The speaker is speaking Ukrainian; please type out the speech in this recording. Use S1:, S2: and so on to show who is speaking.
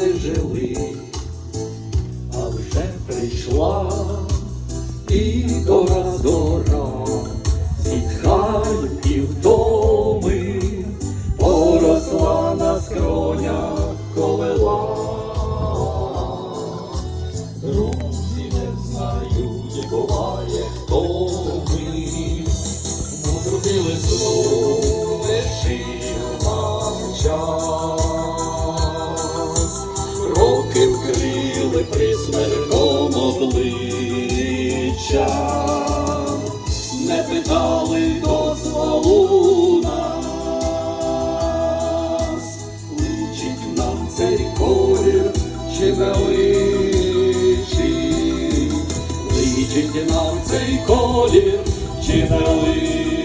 S1: не жили, а вже прийшла і дора дора, зітхають і втоми, поросла на скронях ковила. Друзі не знають, буває, хто ми, Потрудили знову нам час. Вкрили присмерком обличчя, не питали дозволу нас, личить нам цей колір чи не личить, личить нам цей колір чи не личить.